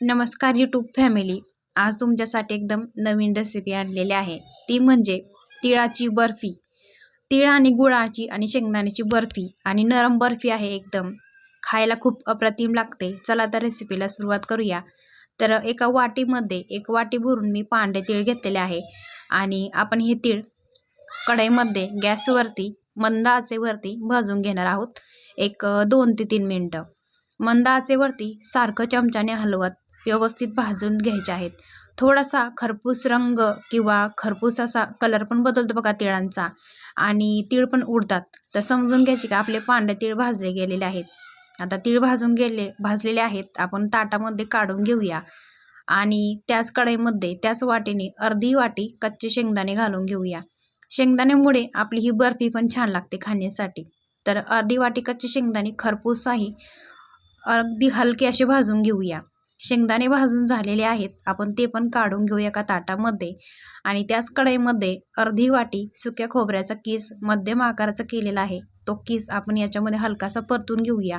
नमस्कार YouTube family आज तुमच्यासाठी एकदम नवीन रेसिपी आणलेली आहे. ती म्हणजे तिळाची बर्फी. तिळ आणि गुळाची आणि शेंगदाण्याची बर्फी आणि नरम बर्फी आहे एकदम. खायला खूप अप्रतिम लागते. चला तर रेसिपीला सुरुवात करूया. तर एका वाटीमध्ये एक वाटी भरून मी पांढरे तीळ घेतलेले आहे. आणि आपण हे तीळ कढईमध्ये गॅसवरती मंद आचेवरती भाजून घेणार आहोत. एक दोन ते तीन मिनटं. मंद आचेवरती सारखं चमच्याने हलवत व्यवस्थित भाजून घ्यायचे आहेत. थोडासा खरपूस रंग किंवा खरपूस असा कलर पण बदलतो बघा तिळांचा. आणि तीळ पण उडतात. तर समजून घ्यायचे का आपले पांढरे तीळ भाजले गेलेले आहेत. आता तीळ भाजून गेले भाजलेले आहेत. आपण ताटामध्ये काढून घेऊया. आणि त्याच कढईमध्ये त्याच वाटीने अर्धी वाटी कच्चे शेंगदाणे घालून घेऊया. शेंगदाण्यामुळे आपली ही बर्फी पण छान लागते खाण्यासाठी. तर अर्धी वाटी कच्चे शेंगदाणे खरपूस आहे अगदी हलके असे भाजून घेऊया. शेंगदाणे भाजून झालेले आहेत. आपण ते पण काढून घेऊया का ताटामध्ये. आणि त्याच कढईमध्ये अर्धी वाटी सुक्या खोबऱ्याचा किस मध्यम आकाराचा केलेला आहे. तो किस आपण याच्यामध्ये हलकासा परतून घेऊया.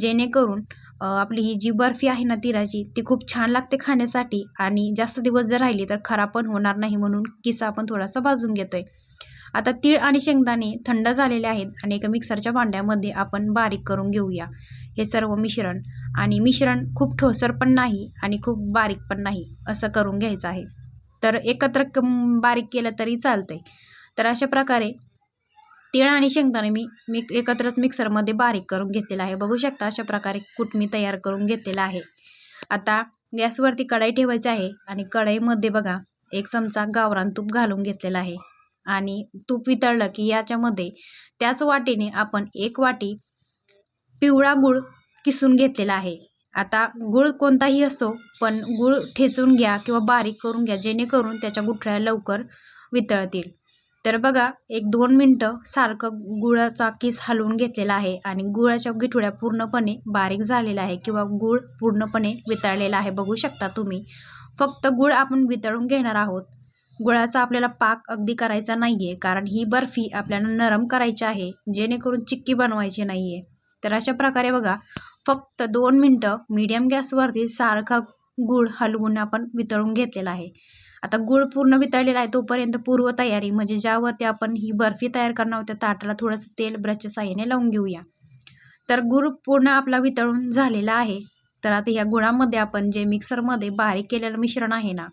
जेणेकरून आपली ही जी बर्फी आहे ना तिराची ती खूप छान लागते खाण्यासाठी आणि जास्त दिवस जर राहिली तर खराब पण होणार नाही म्हणून किस आपण थोडासा भाजून घेतोय. आता तीळ आणि शेंगदाणे थंड झालेले आहेत आणि एका मिक्सरच्या भांड्यामध्ये आपण बारीक करून घेऊया. हे सर्व मिश्रण. आणि मिश्रण खूप ठोसर पण नाही आणि खूप बारीक पण नाही असं करून घ्यायचं आहे. तर एकत्र बारीक केलं तरी चालतंय. तर अशा प्रकारे तीळ आणि शेंगदाणे मी मी एकत्रच मिक्सरमध्ये बारीक करून घेतलेला आहे. बघू शकता अशा प्रकारे कूट मी तयार करून घेतलेला आहे. आता गॅसवरती कढाई ठेवायची आहे आणि कढईमध्ये बघा एक चमचा गावरान तूप घालून घेतलेला आहे. आणि तूप वितळलं की याच्यामध्ये त्याच वाटीने आपण एक वाटी पिवळा गूळ किसून घेतलेला आहे. आता गूळ कोणताही असो पण गूळ ठेचून घ्या किंवा बारीक करून घ्या जेणेकरून त्याच्या गुठळ्या लवकर वितळतील. तर बघा एक दोन मिनटं सारखं गुळाचा किस हलवून घेतलेला आहे आणि गुळाच्या गिठुळ्या पूर्णपणे बारीक झालेल्या आहे किंवा गूळ पूर्णपणे वितळलेला आहे. बघू शकता तुम्ही. फक्त गूळ आपण वितळून घेणार आहोत. गुळाचा आपल्याला पाक अगदी करायचा नाही आहे कारण ही बर्फी आपल्याला नरम करायची आहे जेणेकरून चिक्की बनवायची नाही आहे तर अशा प्रकारे बघा फक्त दोन मिनटं मीडियम गॅसवरती सारखा गूळ हलवून आपण वितळून घेतलेला आहे. आता गूळ पूर्ण वितळलेला आहे तोपर्यंत पूर्वतयारी म्हणजे ज्यावरती आपण ही बर्फी तयार करणार होत्या ताटाला थोडंसं तेल ब्रशच्या साह्याने लावून घेऊया. तर गूळ पूर्ण आपला वितळून झालेला आहे. तर आता ह्या गुळामध्ये आपण जे मिक्सरमध्ये बारीक केलेलं मिश्रण आहे ना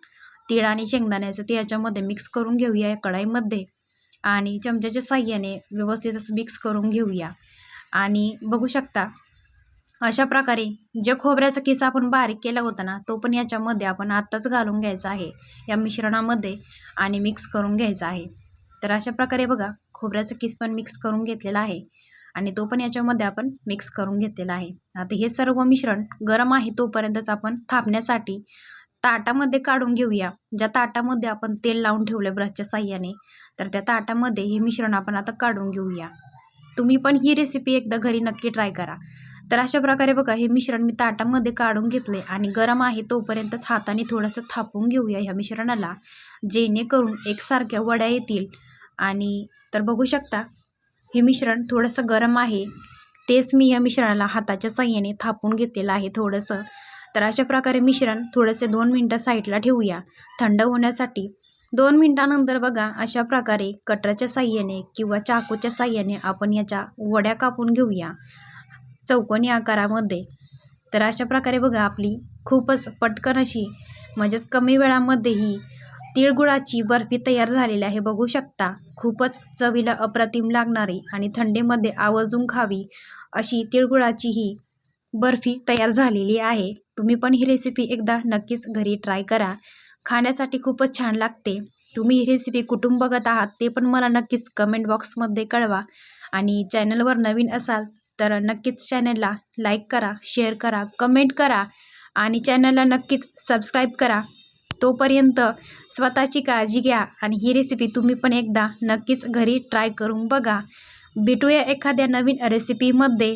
तीळ आणि शेंगदाण्याचं ते याच्यामध्ये मिक्स करून घेऊया या कढाईमध्ये. आणि चमच्याच्या साह्याने व्यवस्थित असं मिक्स करून घेऊया. आणि बघू शकता अशा प्रकारे जे खोबऱ्याचा किस्सा आपण बारीक केला होता ना तो पण याच्यामध्ये आपण आत्ताच घालून घ्यायचा आहे. या मिश्रणामध्ये आणि मिक्स करून घ्यायचा आहे. तर अशा प्रकारे बघा खोबऱ्याचा किस पण मिक्स करून घेतलेला आहे आणि तो पण याच्यामध्ये आपण मिक्स करून घेतलेला आहे. आता हे सर्व मिश्रण गरम आहे तोपर्यंतच आपण थापण्यासाठी ताटामध्ये काढून घेऊया. ज्या ताटामध्ये आपण तेल लावून ठेवलं ब्रशच्या साह्याने तर त्या ताटामध्ये हे मिश्रण आपण आता काढून घेऊया. तुम्ही पण ही रेसिपी एकदा घरी नक्की ट्राय करा. तर अशा प्रकारे बघा हे मिश्रण मी ताटामध्ये काढून घेतले आणि गरम आहे तोपर्यंतच हाताने थोडंसं थापून घेऊया ह्या मिश्रणाला जेणेकरून एकसारख्या वड्या येतील. आणि तर बघू शकता हे मिश्रण थोडंसं गरम आहे. तेच मी या मिश्रणाला हाताच्या साह्याने थापून घेतलेलं आहे थोडंसं. तर अशा प्रकारे मिश्रण थोडेसे दोन मिनटं साईडला ठेवूया. थंड होण्यासाठी दोन मिनटानंतर बघा अशा प्रकारे कटराच्या साह्याने किंवा चाकूच्या साह्याने आपण याच्या वड्या कापून घेऊया. चौकोनी आकारामध्ये. तर अशा प्रकारे बघा आपली खूपच पटकन अशी म्हणजेच कमी वेळामध्ये ही तिळगुळाची बर्फी तयार झालेली आहे. बघू शकता खूपच चवीला अप्रतिम लागणारी आणि थंडीमध्ये आवर्जून खावी अशी तिळगुळाची ही बर्फी तयार झालेली आहे. तुम्ही पण ही रेसिपी एकदा नक्कीच घरी ट्राय करा. खाण्यासाठी खूपच छान लागते. तुम्ही ही रेसिपी कुठून बघत आहात ते पण मला नक्कीच कमेंट बॉक्समध्ये कळवा. आणि चॅनलवर नवीन असाल तर नक्कीच चॅनलला लाईक करा शेअर करा कमेंट करा आणि चॅनलला नक्कीच सबस्क्राईब करा. तोपर्यंत स्वतःची काळजी घ्या आणि ही रेसिपी तुम्ही पण एकदा नक्कीच घरी ट्राय करून बघा. भेटूया एखाद्या नवीन रेसिपीमध्ये